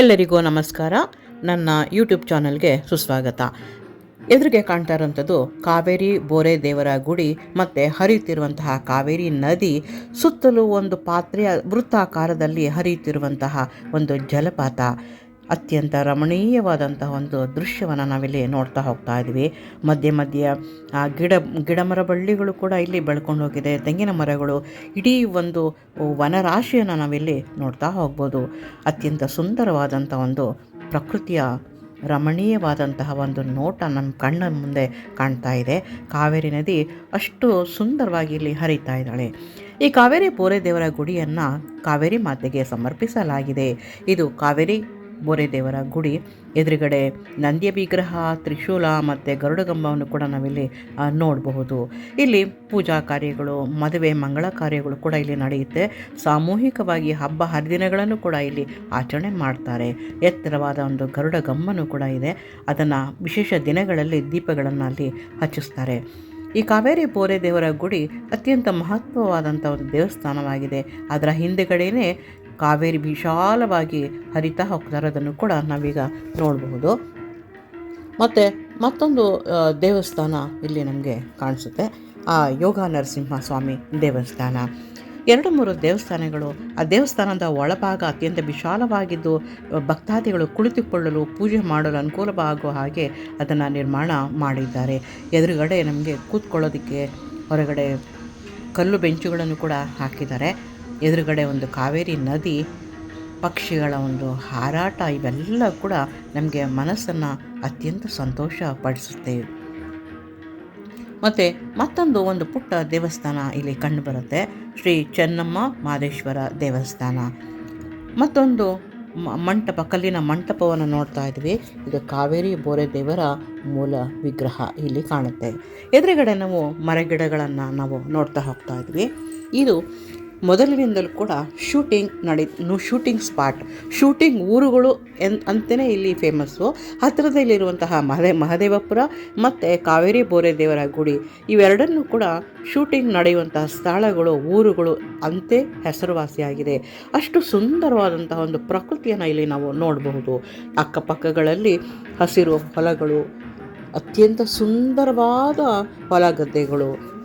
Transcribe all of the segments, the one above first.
ಎಲ್ಲರಿಗೂ ನಮಸ್ಕಾರ. ನನ್ನ ಯೂಟ್ಯೂಬ್ ಚಾನಲ್ಗೆ ಸುಸ್ವಾಗತ. ಎದುರಿಗೆ ಕಾಣ್ತಾ ಇರೋಂಥದ್ದು ಕಾವೇರಿ ಬೋರೆ ದೇವರ ಗುಡಿ ಮತ್ತು ಹರಿಯುತ್ತಿರುವಂತಹ ಕಾವೇರಿ ನದಿ ಸುತ್ತಲೂ ಒಂದು ಪಾತ್ರೆಯ ವೃತ್ತಾಕಾರದಲ್ಲಿ ಹರಿಯುತ್ತಿರುವಂತಹ ಒಂದು ಜಲಪಾತ. ಅತ್ಯಂತ ರಮಣೀಯವಾದಂತಹ ಒಂದು ದೃಶ್ಯವನ್ನು ನಾವಿಲ್ಲಿ ನೋಡ್ತಾ ಹೋಗ್ತಾ ಇದ್ವಿ ಮಧ್ಯೆ ಮಧ್ಯೆ, ಆ ಗಿಡ, ಗಿಡಮರ ಬಳ್ಳಿಗಳು ಕೂಡ ಇಲ್ಲಿ ಬೆಳ್ಕೊಂಡು ಹೋಗಿದೆ. ತೆಂಗಿನ ಮರಗಳು, ಇಡೀ ಒಂದು ವನರಾಶಿಯನ್ನು ನಾವಿಲ್ಲಿ ನೋಡ್ತಾ ಹೋಗ್ಬೋದು. ಅತ್ಯಂತ ಸುಂದರವಾದಂಥ ಒಂದು ಪ್ರಕೃತಿಯ ರಮಣೀಯವಾದಂತಹ ಒಂದು ನೋಟ ನಮ್ಮ ಕಣ್ಣ ಮುಂದೆ ಕಾಣ್ತಾ ಇದೆ. ಕಾವೇರಿ ನದಿ ಅಷ್ಟು ಸುಂದರವಾಗಿ ಇಲ್ಲಿ ಹರಿತಾ ಇದ್ದಾಳೆ. ಈ ಕಾವೇರಿ ಬೋರೆ ದೇವರ ಗುಡಿಯನ್ನು ಕಾವೇರಿ ಮಾತೆಗೆ ಸಮರ್ಪಿಸಲಾಗಿದೆ. ಇದು ಕಾವೇರಿ ಬೋರೆ ದೇವರ ಗುಡಿ. ಎದುರುಗಡೆ ನಂದಿಯ ವಿಗ್ರಹ, ತ್ರಿಶೂಲ ಮತ್ತು ಗರುಡಗಂಬವನ್ನು ಕೂಡ ನಾವಿಲ್ಲಿ ನೋಡಬಹುದು. ಇಲ್ಲಿ ಪೂಜಾ ಕಾರ್ಯಗಳು, ಮದುವೆ ಮಂಗಳ ಕಾರ್ಯಗಳು ಕೂಡ ಇಲ್ಲಿ ನಡೆಯುತ್ತೆ. ಸಾಮೂಹಿಕವಾಗಿ ಹಬ್ಬ ಹರಿದಿನಗಳನ್ನು ಕೂಡ ಇಲ್ಲಿ ಆಚರಣೆ ಮಾಡ್ತಾರೆ. ಎತ್ತರವಾದ ಒಂದು ಗರುಡಗಂಬನು ಕೂಡ ಇದೆ. ಅದನ್ನು ವಿಶೇಷ ದಿನಗಳಲ್ಲಿ ದೀಪಗಳನ್ನು ಅಲ್ಲಿ ಹಚ್ಚಿಸ್ತಾರೆ. ಈ ಕಾವೇರಿ ಬೋರೆ ದೇವರ ಗುಡಿ ಅತ್ಯಂತ ಮಹತ್ವವಾದಂಥ ಒಂದು ದೇವಸ್ಥಾನವಾಗಿದೆ. ಅದರ ಹಿಂದೆಗಡೆಯೇ ಕಾವೇರಿ ವಿಶಾಲವಾಗಿ ಹರಿತಾ ಹೋಗ್ತಾ ಇರೋದನ್ನು ಕೂಡ ನಾವೀಗ ನೋಡಬಹುದು. ಮತ್ತು ಮತ್ತೊಂದು ದೇವಸ್ಥಾನ ಇಲ್ಲಿ ನಮಗೆ ಕಾಣಿಸುತ್ತೆ. ಆ ಯೋಗ ನರಸಿಂಹ ಸ್ವಾಮಿ ದೇವಸ್ಥಾನ. ಎರಡು ಮೂರು ದೇವಸ್ಥಾನಗಳು, ಆ ದೇವಸ್ಥಾನದ ಒಳಭಾಗ ಅತ್ಯಂತ ವಿಶಾಲವಾಗಿದ್ದು ಭಕ್ತಾದಿಗಳು ಕುಳಿತುಕೊಳ್ಳಲು ಪೂಜೆ ಮಾಡಲು ಅನುಕೂಲವಾಗುವ ಹಾಗೆ ಅದನ್ನು ನಿರ್ಮಾಣ ಮಾಡಿದ್ದಾರೆ. ಎದುರುಗಡೆ ನಮಗೆ ಕೂತ್ಕೊಳ್ಳೋದಕ್ಕೆ ಹೊರಗಡೆ ಕಲ್ಲು ಬೆಂಚುಗಳನ್ನು ಕೂಡ ಹಾಕಿದ್ದಾರೆ. ಎದುರುಗಡೆ ಒಂದು ಕಾವೇರಿ ನದಿ, ಪಕ್ಷಿಗಳ ಒಂದು ಹಾರಾಟ, ಇವೆಲ್ಲ ಕೂಡ ನಮಗೆ ಮನಸ್ಸನ್ನು ಅತ್ಯಂತ ಸಂತೋಷ ಪಡಿಸುತ್ತೆ. ಮತ್ತು ಮತ್ತೊಂದು ಒಂದು ಪುಟ್ಟ ದೇವಸ್ಥಾನ ಇಲ್ಲಿ ಕಂಡುಬರುತ್ತೆ ಶ್ರೀ ಚೆನ್ನಮ್ಮ ಮಾದೇಶ್ವರ ದೇವಸ್ಥಾನ. ಮತ್ತೊಂದು ಮಂಟಪ, ಕಲ್ಲಿನ ಮಂಟಪವನ್ನು ನೋಡ್ತಾ ಇದ್ವಿ. ಇದು ಕಾವೇರಿ ಬೋರೆ ದೇವರ ಮೂಲ ವಿಗ್ರಹ ಇಲ್ಲಿ ಕಾಣುತ್ತೆ. ಎದುರುಗಡೆ ನಾವು ಮರಗಿಡಗಳನ್ನು ನಾವು ನೋಡ್ತಾ ಹೋಗ್ತಾ ಇದ್ವಿ. ಇದು ಮೊದಲಿನಿಂದಲೂ ಕೂಡ ಶೂಟಿಂಗ್ ನಡಿ ಶೂಟಿಂಗ್ ಸ್ಪಾಟ್ ಶೂಟಿಂಗ್ ಊರುಗಳು ಎನ್ ಅಂತಲೇ ಇಲ್ಲಿ ಫೇಮಸ್ಸು ಹತ್ತಿರದಲ್ಲಿರುವಂತಹ ಮಹದೇ, ಮಹದೇವಪುರ ಮತ್ತು ಕಾವೇರಿ ಬೋರೆ ದೇವರ ಗುಡಿ, ಇವೆರಡನ್ನೂ ಕೂಡ ಶೂಟಿಂಗ್ ನಡೆಯುವಂತಹ ಸ್ಥಳಗಳು, ಊರುಗಳು ಅಂತೆ ಹೆಸರುವಾಸಿಯಾಗಿದೆ. ಅಷ್ಟು ಸುಂದರವಾದಂತಹ ಒಂದು ಪ್ರಕೃತಿಯನ್ನು ಇಲ್ಲಿ ನಾವು ನೋಡಬಹುದು. ಅಕ್ಕಪಕ್ಕಗಳಲ್ಲಿ ಹಸಿರು ಹೊಲಗಳು, ಅತ್ಯಂತ ಸುಂದರವಾದ ಹೊಲ ಗದ್ದೆಗಳು,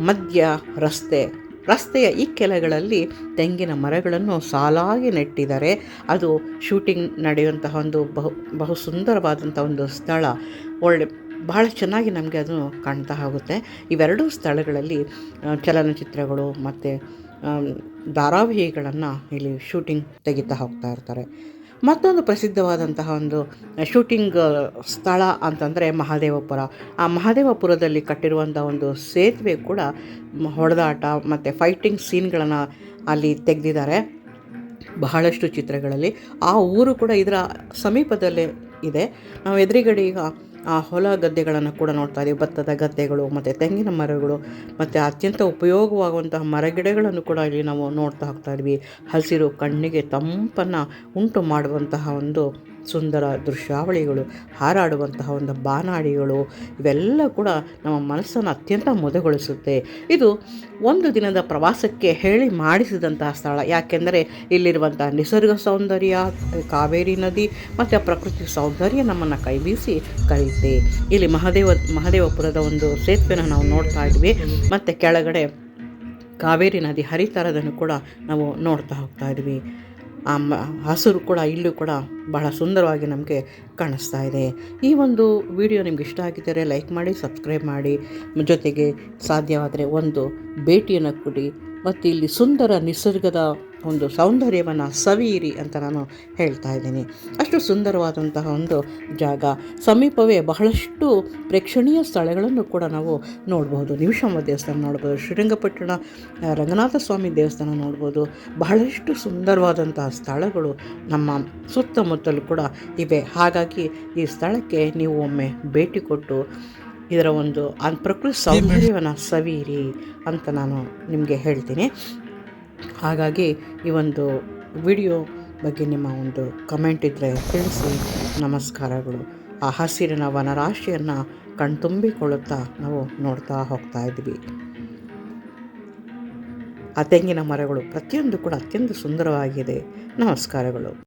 ಮಧ್ಯ ರಸ್ತೆ ರಸ್ತೆಯ ಇಕ್ಕೆಲಗಳಲ್ಲಿ ತೆಂಗಿನ ಮರಗಳನ್ನು ಸಾಲಾಗಿ ನೆಟ್ಟಿದ್ದಾರೆ. ಅದು ಶೂಟಿಂಗ್ ನಡೆಯುವಂತಹ ಒಂದು ಬಹು ಬಹು ಸುಂದರವಾದಂಥ ಒಂದು ಸ್ಥಳ. ಒಳ್ಳೆ, ಬಹಳ ಚೆನ್ನಾಗಿ ನಮಗೆ ಅದು ಕಾಣ್ತಾ ಹೋಗುತ್ತೆ. ಇವೆರಡೂ ಸ್ಥಳಗಳಲ್ಲಿ ಚಲನಚಿತ್ರಗಳು ಮತ್ತು ಧಾರಾವಾಹಿಗಳನ್ನು ಇಲ್ಲಿ ಶೂಟಿಂಗ್ ತೆಗಿತಾ ಹೋಗ್ತಾ ಇರ್ತಾರೆ. ಮತ್ತೊಂದು ಪ್ರಸಿದ್ಧವಾದಂತಹ ಒಂದು ಶೂಟಿಂಗ್ ಸ್ಥಳ ಅಂತಂದರೆ ಮಹಾದೇವಪುರ. ಆ ಮಹಾದೇವಪುರದಲ್ಲಿ ಕಟ್ಟಿರುವಂಥ ಒಂದು ಸೇತುವೆ ಕೂಡ ಹೊಡೆದಾಟ ಮತ್ತು ಫೈಟಿಂಗ್ ಸೀನ್ಗಳನ್ನು ಅಲ್ಲಿ ತೆಗೆದಿದ್ದಾರೆ. ಬಹಳಷ್ಟು ಚಿತ್ರಗಳಲ್ಲಿ ಆ ಊರು ಕೂಡ ಇದರ ಸಮೀಪದಲ್ಲೇ ಇದೆ. ನಾವು ಎದುರುಗಡೆ ಈಗ ಆ ಹೊಲ ಗದ್ದೆಗಳನ್ನು ಕೂಡ ನೋಡ್ತಾ ಇದ್ದೀವಿ. ಭತ್ತದ ಗದ್ದೆಗಳು, ಮತ್ತು ತೆಂಗಿನ ಮರಗಳು, ಮತ್ತು ಅತ್ಯಂತ ಉಪಯೋಗವಾಗುವಂತಹ ಮರಗಿಡಗಳನ್ನು ಕೂಡ ಇಲ್ಲಿ ನಾವು ನೋಡ್ತಾ ಹೋಗ್ತಾ ಇದ್ವಿ ಹಸಿರು ಕಣ್ಣಿಗೆ ತಂಪನ್ನು ಉಂಟು ಮಾಡುವಂತಹ ಒಂದು ಸುಂದರ ದೃಶ್ಯಾವಳಿಗಳು, ಹಾರಾಡುವಂತಹ ಒಂದು ಬಾನಾಡಿಗಳು, ಇವೆಲ್ಲ ಕೂಡ ನಮ್ಮ ಮನಸ್ಸನ್ನು ಅತ್ಯಂತ ಮುದಗೊಳಿಸುತ್ತೆ. ಇದು ಒಂದು ದಿನದ ಪ್ರವಾಸಕ್ಕೆ ಹೇಳಿ ಮಾಡಿಸಿದಂತಹ ಸ್ಥಳ. ಯಾಕೆಂದರೆ ಇಲ್ಲಿರುವಂಥ ನಿಸರ್ಗ ಸೌಂದರ್ಯ, ಕಾವೇರಿ ನದಿ ಮತ್ತು ಪ್ರಕೃತಿ ಸೌಂದರ್ಯ ನಮ್ಮನ್ನು ಕೈಬೀಸಿ ಕರೆಯುತ್ತೆ. ಇಲ್ಲಿ ಮಹದೇವ, ಮಹದೇವಪುರದ ಒಂದು ಸೇತುವೆನ ನಾವು ನೋಡ್ತಾ ಇದ್ವಿ. ಮತ್ತು ಕೆಳಗಡೆ ಕಾವೇರಿ ನದಿ ಹರಿತರದನ್ನು ಕೂಡ ನಾವು ನೋಡ್ತಾ ಹೋಗ್ತಾ ಇದ್ವಿ. ಹಸಿರು ಕೂಡ, ಇಲ್ಲೂ ಕೂಡ ಬಹಳ ಸುಂದರವಾಗಿ ನಮಗೆ ಕಾಣಿಸ್ತಾ ಇದೆ. ಈ ಒಂದು ವಿಡಿಯೋ ನಿಮ್ಗೆ ಇಷ್ಟ ಆಗಿದ್ದರೆ ಲೈಕ್ ಮಾಡಿ, ಸಬ್ಸ್ಕ್ರೈಬ್ ಮಾಡಿ. ಜೊತೆಗೆ ಸಾಧ್ಯವಾದರೆ ಒಂದು ಭೇಟಿಯನ್ನು ಕೊಡಿ. ಮತ್ತು ಇಲ್ಲಿ ಸುಂದರ ನಿಸರ್ಗದ ಒಂದು ಸೌಂದರ್ಯವನ್ನು ಸವಿಯಿರಿ ಅಂತ ನಾನು ಹೇಳ್ತಾ ಇದ್ದೀನಿ. ಅಷ್ಟು ಸುಂದರವಾದಂತಹ ಒಂದು ಜಾಗ. ಸಮೀಪವೇ ಬಹಳಷ್ಟು ಪ್ರೇಕ್ಷಣೀಯ ಸ್ಥಳಗಳನ್ನು ಕೂಡ ನಾವು ನೋಡ್ಬೋದು. ನಿಮಿಷಮ್ಮ ದೇವಸ್ಥಾನ ನೋಡ್ಬೋದು, ಶ್ರೀರಂಗಪಟ್ಟಣ ರಂಗನಾಥ ಸ್ವಾಮಿ ದೇವಸ್ಥಾನ ನೋಡ್ಬೋದು. ಬಹಳಷ್ಟು ಸುಂದರವಾದಂತಹ ಸ್ಥಳಗಳು ನಮ್ಮ ಸುತ್ತಮುತ್ತಲೂ ಕೂಡ ಇವೆ. ಹಾಗಾಗಿ ಈ ಸ್ಥಳಕ್ಕೆ ನೀವು ಒಮ್ಮೆ ಭೇಟಿ ಕೊಟ್ಟು ಇದರ ಒಂದು ಪ್ರಕೃತಿ ಸೌಂದರ್ಯವನ್ನು ಸವಿಯಿರಿ ಅಂತ ನಾನು ನಿಮಗೆ ಹೇಳ್ತೀನಿ. ಹಾಗಾಗಿ ಈ ಒಂದು ವಿಡಿಯೋ ಬಗ್ಗೆ ನಿಮ್ಮ ಒಂದು ಕಮೆಂಟ್ ಇದ್ದರೆ ತಿಳಿಸಿ. ನಮಸ್ಕಾರಗಳು. ಆ ಹಸಿರಿನ ವನರಾಶಿಯನ್ನು ಕಣ್ತುಂಬಿಕೊಳ್ಳುತ್ತಾ ನಾವು ನೋಡ್ತಾ ಹೋಗ್ತಾ ಇದ್ವಿ ಆ ತೆಂಗಿನ ಮರಗಳು ಪ್ರತಿಯೊಂದು ಕೂಡ ಅತ್ಯಂತ ಸುಂದರವಾಗಿದೆ. ನಮಸ್ಕಾರಗಳು.